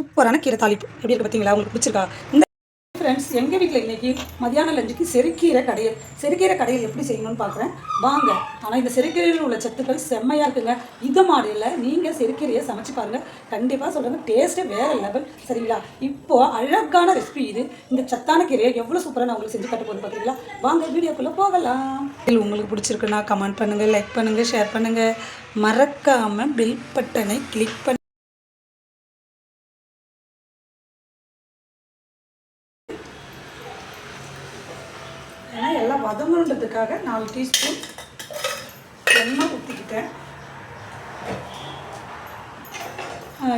சூப்பரான கீரை தாளிப்பு. எப்படி இருக்கு பார்த்தீங்களா உங்களுக்கு பிடிச்சிருக்கா? இந்த ஃப்ரெண்ட்ஸ் எங்கள் வீட்டில் இன்னைக்கு மதியான லஞ்சுக்கு செருக்கீரை கடையல். செருக்கீரை கடையில் எப்படி செய்யணும்னு பார்க்குறேன் வாங்க. ஆனால் இந்த செருக்கீரையில் உள்ள சத்துக்கள் செம்மையாக இருக்குங்க. இந்த மாடலில் நீங்கள் செருக்கீரையை சமைச்சு பாருங்கள் கண்டிப்பாக சொல்கிறேங்க டேஸ்ட்டே வேறு லெவல் சரிங்களா? இப்போது அழகான ரெசிபி இது. இந்த சத்தான கீரையை எவ்வளோ சூப்பராக நான் உங்களுக்கு செஞ்சு கட்ட போகிறேன் பார்த்தீங்களா வாங்க வீடியோக்குள்ளே போகலாம். இது உங்களுக்கு பிடிச்சிருக்குன்னா கமெண்ட் பண்ணுங்கள் லைக் பண்ணுங்கள் ஷேர் பண்ணுங்கள் மறக்காமல் பில் பட்டனை கிளிக் பண்ணி ஏன்னா எல்லாம் வதங்கணுன்றதுக்காக நாலு டீஸ்பூன் எண்ணெய் ஊற்றிக்கிட்டேன்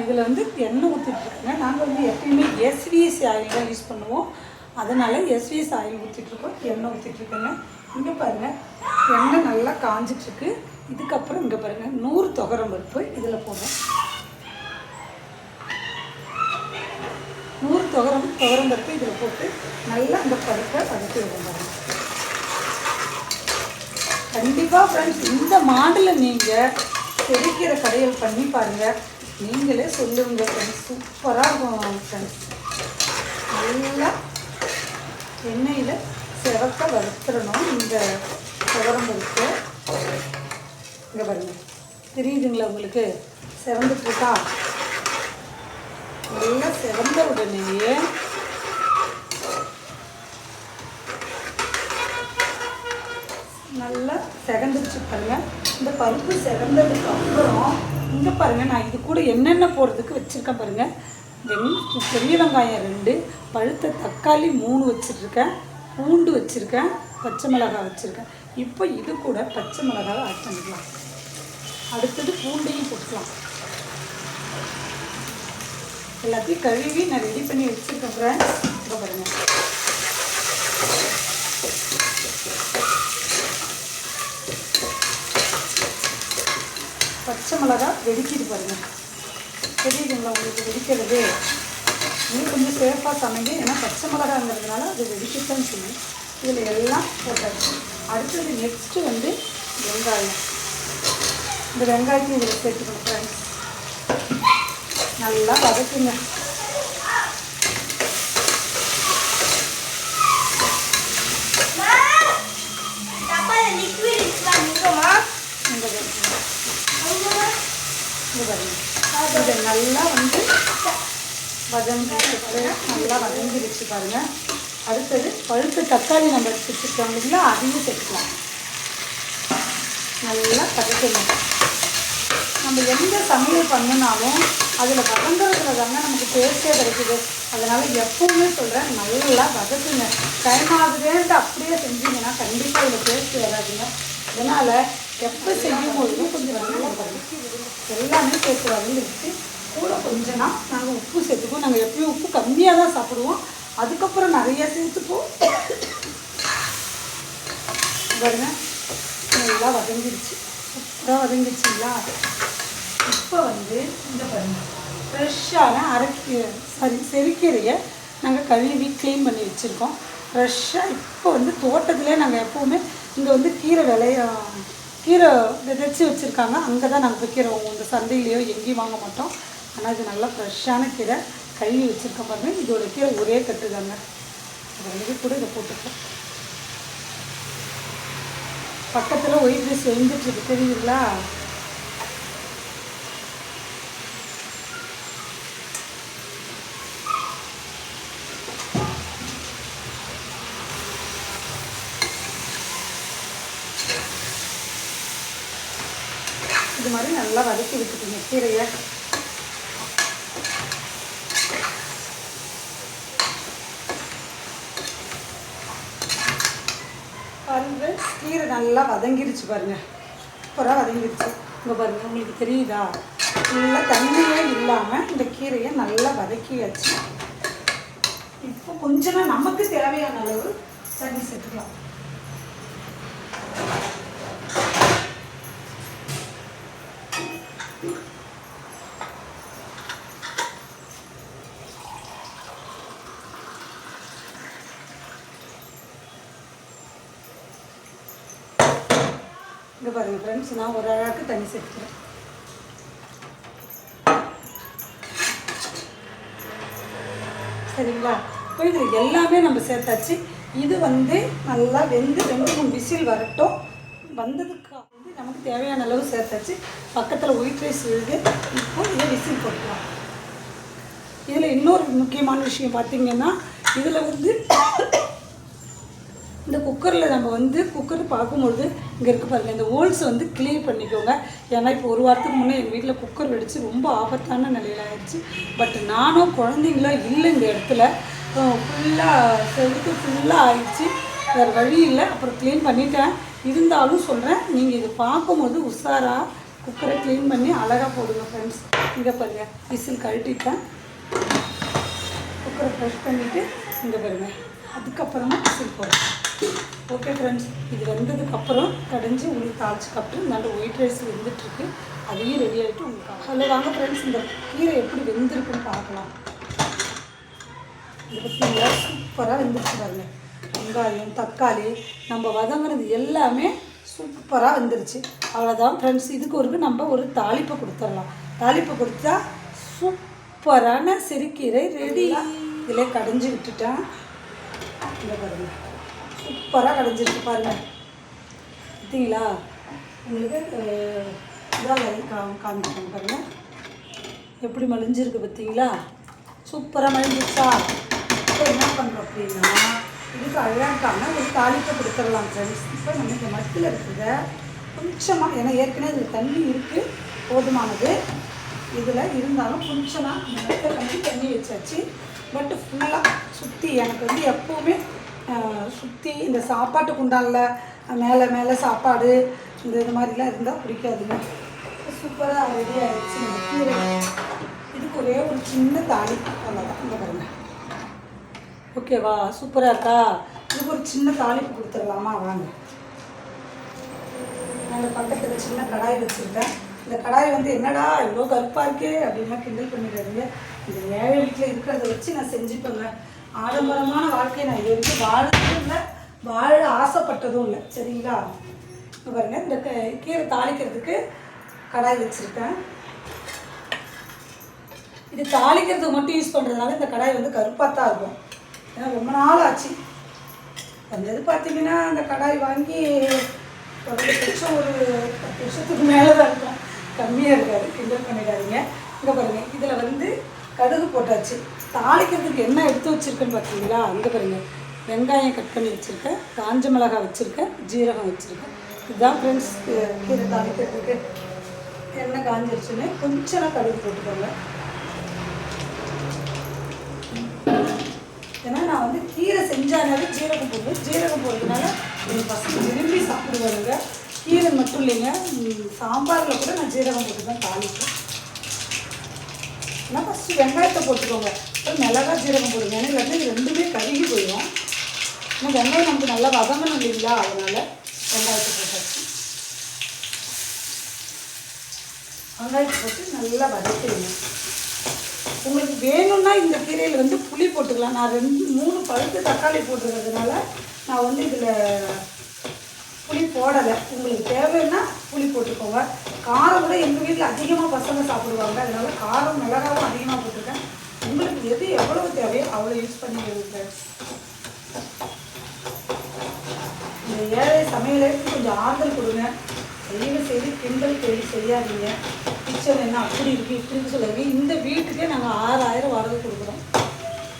இதில் வந்து எண்ணெய் ஊற்றிட்டுருக்கேங்க நாங்கள் வந்து எப்பயுமே எஸ்விஎஸ் ஆயில் தான் யூஸ் பண்ணுவோம். அதனால் எஸ்விஎஸ் ஆயில் ஊற்றிட்டுருக்கோம் எண்ணெய் ஊற்றிட்டுருக்கேங்க இங்கே பாருங்கள் எண்ணெய் நல்லா காஞ்சிட்ருக்கு இதுக்கப்புறம் இங்கே பாருங்கள் நூறு தொகரம் பருப்பு இதில் போடுறோம். நூறு துவரம் துவரம் பருப்பு இதில் போட்டு நல்லா அந்த பருப்பை வதக்கி விடுங்க கண்டிப்பாக ஃப்ரெண்ட்ஸ் இந்த மாடலில் நீங்கள் செரிக்கிற கடையில் பண்ணி பாருங்கள் நீங்களே சொல்லுங்கள் ஃப்ரெண்ட்ஸ் சூப்பராக இருக்கும் ஃப்ரெண்ட்ஸ் நல்லா எண்ணெயில் சிவக்க வறுத்துடணும். இந்த துவரம் பருப்பு இங்கே பாருங்கள் தெரியுதுங்களா உங்களுக்கு? சிவந்துட்டுருக்கா நல்லா செவந்த உடனேயே நல்லா செகந்துருச்சு பாருங்கள் இந்த பருப்பு செகந்ததுக்கு அப்புறம் இங்கே பாருங்கள் நான் இது கூட என்னென்ன போடுறதுக்கு வச்சுருக்கேன் பாருங்கள் வெங் பெரிய வெங்காயம் ரெண்டு பழுத்த தக்காளி மூணு வச்சுருக்கேன் பூண்டு வச்சுருக்கேன் பச்சை மிளகாய் வச்சுருக்கேன். இப்போ இது கூட பச்சை மிளகாவை ஆட் பண்ணிக்கலாம். அடுத்தது பூண்டையும் போட்டுக்கலாம். எல்லாத்தையும் கழுவி நான் ரெடி பண்ணி வச்சுருக்கேன் ஃப்ரெண்ட்ஸ் இப்போ பாருங்கள் பச்சை மிளகா வெடிக்கிது பாருங்க. தெரியுதுங்களா உங்களுக்கு வெடிக்கிறது? இன்னும் கொஞ்சம் சேஃபாக சமைங்க. ஏன்னா பச்சை மிளகாங்கிறதுனால அது வெடிக்கத்தான் செய்யும் இதில் எல்லாம் போட்டாச்சு. அடுத்தது நெக்ஸ்ட்டு வந்து வெங்காயம். இந்த வெங்காயத்தையும் இதில் சேர்த்துக்கணும் ஃப்ரெண்ட்ஸ் நல்லா வதக்குங்க. இது நல்லா வந்து வதங்கி நல்லா வதங்கிடுச்சு பாருங்க. அடுத்தது பழுத்த தக்காளி நம்ம எடுத்து வச்சுருக்கோம் இல்லைங்களா? அதையும் சேர்த்துக்கலாம். நல்லா கதைக்கணும் நம்ம எந்த சமையல் பண்ணினாலும் அதில் வதங்குறதுல தாங்க நமக்கு டேஸ்ட்டே கிடைக்குது. அதனால் எப்பவுமே சொல்கிறேன் நல்லா வதக்குங்க. டைம் ஆகுதேன்ட்டு அப்படியே செஞ்சீங்கன்னா கண்டிப்பாக இதில் டேஸ்ட் வராதுங்க. அதனால் எப்போ செய்யும் பொழுதும் கொஞ்சம் நல்லா எல்லாமே சேர்த்து வதங்கிடுச்சு கூட கொஞ்சம்னா நாங்கள் உப்பு சேர்த்துக்குவோம். நாங்கள் எப்பயும் உப்பு கம்மியாக தான் சாப்பிடுவோம். அதுக்கப்புறம் நிறைய சேர்த்துப்போம். பாருங்க நல்லா வதங்கிடுச்சு. சூப்பராக வதங்கிடுச்சுங்களா? இப்போ வந்து இந்த பாருங்க ஃப்ரெஷ்ஷான அரைக்கி சாரி செரிக்கீரையை நாங்கள் கழுவி க்ளீன் பண்ணி வச்சுருக்கோம். ஃப்ரெஷ்ஷாக இப்போ வந்து தோட்டத்திலே நாங்கள் எப்போவுமே இங்கே வந்து கீரை விளைய கீரை விதைச்சி வச்சுருக்காங்க. அங்கே தான் நாங்கள் போய் கீரை வாங்குவோம். இந்த சந்தையிலையோ எங்கேயும் வாங்க மாட்டோம். ஆனால் இது நல்லா ஃப்ரெஷ்ஷான கீரை. கழுவி வச்சுருக்கோம் பாருங்கள் இதோட கீரை ஒரே கட்டுதாங்க அது கூட இதை போட்டுக்கலாம் பக்கத்தில் ஒயிட் ரைஸ் வெந்துட்டுருக்கு தெரியுதுங்களா? இது மாதிரி நல்லா வதக்கி விட்டுட்டுங்க கீரையை. பாருங்க கீரை நல்லா வதங்கிடுச்சு பாருங்க. சூப்பராக வதங்கிடுச்சு இங்கே பாருங்க உங்களுக்கு தெரியுதா? நல்லா தண்ணியே இல்லாமல் இந்த கீரையை நல்லா வதக்கியாச்சு. இப்போ கொஞ்சமாக நமக்கு தேவையான அளவு தண்ணி சேர்த்துக்கலாம். இங்கே பாருங்க ஃப்ரெண்ட்ஸ் நான் ஒரு அழகாக தண்ணி சேர்த்துக்கிறேன். சரிங்களா? இப்போ இது எல்லாமே நம்ம சேர்த்தாச்சு. இது வந்து நல்லா வெந்து ரெண்டு மூணு விசில் வரட்டும். வந்ததுக்கு வந்து நமக்கு தேவையான அளவு சேர்த்தாச்சு. பக்கத்தில் ஒயிட் ரைஸ் இருக்குது இப்போ இதை விசில் போட்டுக்கலாம். இதில் இன்னொரு முக்கியமான விஷயம் பார்த்தீங்கன்னா இதில் வந்து இந்த குக்கரில் நம்ம வந்து குக்கர் பார்க்கும்பொழுது இங்கே இருக்க பாருங்கள் இந்த ஹோல்ஸ் வந்து கிளியர் பண்ணிக்கோங்க. ஏன்னா இப்போ ஒரு வாரத்துக்கு முன்னே எங்கள் வீட்டில் குக்கர் வெடித்து ரொம்ப ஆபத்தான நிலையில் ஆயிடுச்சு. பட் நானும் குழந்தைங்களாம் இல்லை இந்த இடத்துல. ஃபுல்லாக செவுத்து ஃபுல்லாக ஆயிடுச்சு. வேறு வழி இல்லை. அப்புறம் க்ளீன் பண்ணிட்டேன். இருந்தாலும் சொல்கிறேன் நீங்கள் இது பார்க்கும்போது உஷாராக குக்கரை க்ளீன் பண்ணி அழகாக போடுங்க ஃப்ரெண்ட்ஸ் இங்கே பாருங்கள் விசில் கழட்டிட்டேன். குக்கரை ப்ரெஷ் பண்ணிவிட்டு இங்கே பாருங்கள் அதுக்கப்புறமா விசில் போடுறேன். ஓகே ஃப்ரெண்ட்ஸ் இது வெந்ததுக்கப்புறம் கடைஞ்சி உங்களுக்கு தாளிச்சுக்கப்புறம் நல்ல ஒயிட் ரைஸ் வெந்துட்டுருக்கு. அதையும் ரெடி ஆகிட்டு உங்களுக்கு ஹலோ வாங்க ஃப்ரெண்ட்ஸ் இந்த கீரை எப்படி வெந்திருக்குன்னு பார்க்கலாம். இது பார்த்தீங்களா சூப்பராக வெந்துருச்சு பாருங்க. வெங்காயம் தக்காளி நம்ம வதங்குறது எல்லாமே சூப்பராக வெந்துருச்சு. அவ்வளோதான் ஃப்ரெண்ட்ஸ் இதுக்கு ஒரு நம்ம ஒரு தாளிப்பை கொடுத்துடலாம். தாளிப்பை கொடுத்தா சூப்பரான சிறுக்கீரை ரெடி இதில் கடைஞ்சி விட்டுட்டேன். இந்த பாருங்க. சூப்பராக கடைஞ்சிருக்கு பாருங்கள் பார்த்தீங்களா? உங்களுக்கு இதாக கா காமிச்சிருக்கேன் பாருங்கள் எப்படி மலிஞ்சிருக்கு பார்த்தீங்களா? சூப்பராக மலிஞ்சிருச்சா? இப்போ என்ன பண்ணுறோம் அப்படின்னா இதுக்கு அழகான ஒரு தாளிப்பை கொடுத்துடலாம் ஃப்ரெண்ட்ஸ் இப்போ நம்ம இந்த மட்டில் இருக்கிறத கொஞ்சமாக ஏன்னா ஏற்கனவே இதில் தண்ணி இருக்குது போதுமானது. இதில் இருந்தாலும் கொஞ்சமாக இந்த மட்டை கஞ்சி தண்ணி வச்சாச்சு. பட் ஃபுல்லாக சுற்றி எனக்கு வந்து எப்போவுமே சுற்றி இந்த சாப்பாட்டு குண்டானில் மேலே மேலே சாப்பாடு இந்த இது மாதிரிலாம் இருந்தால் பிடிக்காதுங்க. சூப்பராக ரெடி ஆகிடுச்சு இந்த கீரை. இதுக்கு ஒரே ஒரு சின்ன தாலி. அவ்வளோதான் இந்த பாருங்க. ஓகேவா சூப்பராக இருக்கா? இதுக்கு ஒரு சின்ன தாளிப்பு கொடுத்துடலாமா? வாங்க. நாங்கள் பக்கத்தில் சின்ன கடாய் வச்சுருக்கேன். இந்த கடாய் வந்து என்னடா இவ்வளோ கருப்பாக இருக்கே? அப்படின்லாம் கிண்டல் பண்ணிடுறீங்க இந்த ஏழை வீட்டில் இருக்கிறத வச்சு நான் செஞ்சுப்பேங்க. ஆடம்பரமான வாழ்க்கையை நான் இது வரைக்கும் வாழதும் இல்லை வாழ ஆசைப்பட்டதும் இல்லை. சரிங்களா? இப்போ பாருங்க இந்த கீரை தாளிக்கிறதுக்கு கடாய் வச்சுருக்கேன். இது தாளிக்கிறதுக்கு மட்டும் யூஸ் பண்ணுறதுனால இந்த கடாய் வந்து கருப்பாக தான் இருக்கும். ஏன்னா ரொம்ப நாள் ஆச்சு. அந்த இது பார்த்தீங்கன்னா அந்த கடாய் வாங்கி ஒரு லட்சம் ஒரு பத்து வருஷத்துக்கு மேலே தான் இருக்கும். கம்மியாக இருக்காது கிண்டல் பண்ணிடாதீங்க. இங்கே பாருங்கள் இதில் வந்து கடுகு போட்டாச்சு. தாளிக்கிறதுக்கு என்ன எடுத்து வச்சுருக்கேன்னு பார்த்தீங்களா அங்கே பாருங்கள் வெங்காயம் கட் பண்ணி வச்சுருக்கேன். காஞ்ச மிளகாய் வச்சுருக்கேன். ஜீரகம் வச்சுருக்கேன். இதுதான் ஃப்ரெண்ட்ஸ் கீரை தாளிக்கிறதுக்கு எண்ணெய் காஞ்சிருச்சுன்னு கொஞ்சம் கடுகு போட்டுக்கோங்க. ஏன்னா நான் வந்து கீரை செஞ்சாலே ஜீரகம் போடுவேன். ஜீரகம் போடுறதுனால எங்கள் பசங்க விரும்பி சாப்பிடுவாருங்க கீரை மட்டும் இல்லைங்க சாம்பாரில் கூட நான் ஜீரகம் போட்டு தான் தாளிப்பேன். ஆனால் ஃபஸ்ட்டு வெங்காயத்தை போட்டுக்கோங்க. அப்புறம் மிளகா ஜீரகம் போடுங்க. ஏன்னா இல்லாட்டி இது ரெண்டுமே கருகி போயிடும் ஆனால் வெங்காயம் நமக்கு நல்லா வதங்கணும் இல்லைங்களா? அதனால் வெங்காயத்தை போட்டாச்சு வெங்காயத்தை போட்டு நல்லா வதக்கிடுங்க. உங்களுக்கு வேணும்னா இந்த கீரையில் வந்து புளி போட்டுக்கலாம். நான் ரெண்டு மூணு பழுத்து தக்காளி போட்டுருக்கிறதுனால நான் வந்து இதில் புளி போடலை. உங்களுக்கு தேவைன்னா புளி போட்டுக்கோங்க. காரம் கூட எங்கள் வீட்டில் அதிகமாக பசங்க சாப்பிடுவாங்க. அதனால காரம் மிளகாவும் அதிகமாக போட்டிருக்கேன். உங்களுக்கு எது எவ்வளவு தேவையோ அவ்வளோ யூஸ் பண்ணிக்கிறது இந்த ஏழை சமையலுக்கு கொஞ்சம் ஆறுதல் கொடுங்க. தயவு செய்து கிண்டல் கேள்வி செய்யாதீங்க. கிச்சன் என்ன அப்படி இருக்கு இப்படின்னு சொல்லாதீங்க. இந்த வீட்டுக்கே நாங்கள் ஆறாயிரம் வாடகை கொடுக்குறோம்.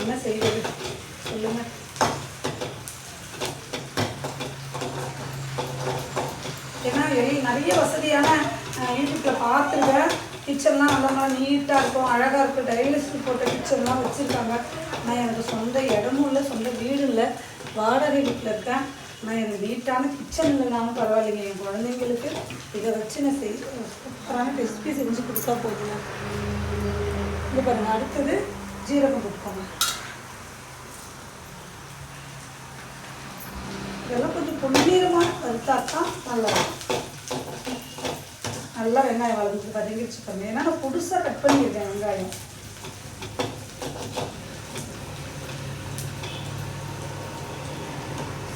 என்ன செய்வது? சொல்லுங்க. ஏன்னா நிறைய வசதியான யூடியூப்பில் பார்த்துருக்கேன் கிச்சன்லாம் நல்ல நல்லா நீட்டாக இருக்கும். அழகாக இருக்கும் டைலிஸ்ட் போட்ட கிச்சன்லாம் வச்சுருக்காங்க. நான் எனக்கு சொந்த இடமும் இல்லை சொந்த வீடும் இல்லை. வாடகை வீட்டில் இருக்கேன். நான் எனக்கு நீட்டான கிச்சன் இல்லைனாலும் பரவாயில்லைங்க. என் குழந்தைங்களுக்கு இதை வச்சு நான் செய் சூப்பரான ரெசிபி செஞ்சு கொடுத்தா போதுங்க. இது பாருங்க அடுத்தது ஜீரகம் போட்டுக்கோங்க. இதெல்லாம் கொஞ்சம் பொன்னீரமாக வறுத்தா தான் நல்லா இருக்கும். நல்லா வெங்காயம் வளர்ந்து வதங்கிடுச்சு பண்ணி. ஏன்னா நான் புதுசாக கட் பண்ணியிருக்கேன் வெங்காயம்.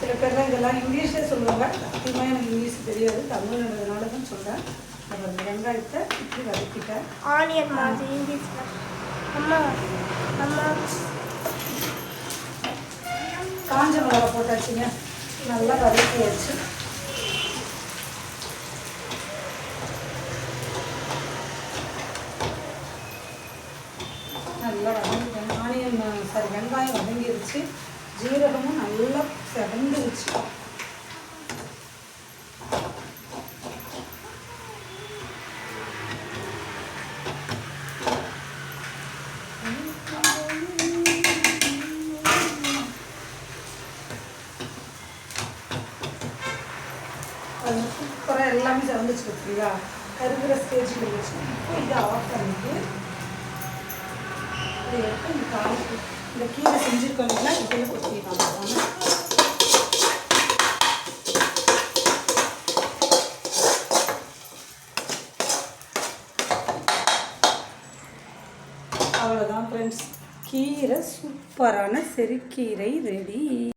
சில பேர்லாம் இதெல்லாம் இங்கிலீஷில் சொல்லுவாங்க. சத்தியமாக எனக்கு இங்கிலீஷ் தெரியாது தமிழ்ன்றதுனால தான் சொல்கிறேன் அப்புறம் வெங்காயத்தை இப்படி வதக்கிட்டேன். ஆனியன் மாதிரி இங்கிலீஷ்ல. அம்மா அம்மா. காஞ்ச மிளகா போட்டாச்சுங்க. நல்லா வதக்கியாச்சு நல்லா வதங்கி ஆனியன் சாரி வெங்காயம் வதங்கிருச்சு. ஜீரகமும் நல்லா செவந்துருச்சு சூப்பராக எல்லாமே செவந்துச்சு பார்த்தீங்களா கருகிற ஸ்டேஜில் வச்சு. இப்போ இதை ஆஃப் பண்ணிட்டு இதை எடுத்து இந்த காய்க்கு இந்த கீரை செஞ்சுருக்கோம் இல்லைங்களா இதில் கொட்டிடலாம் அவ்வளோதான் ஃப்ரெண்ட்ஸ் கீரை சூப்பரான செருக்கீரை ரெடி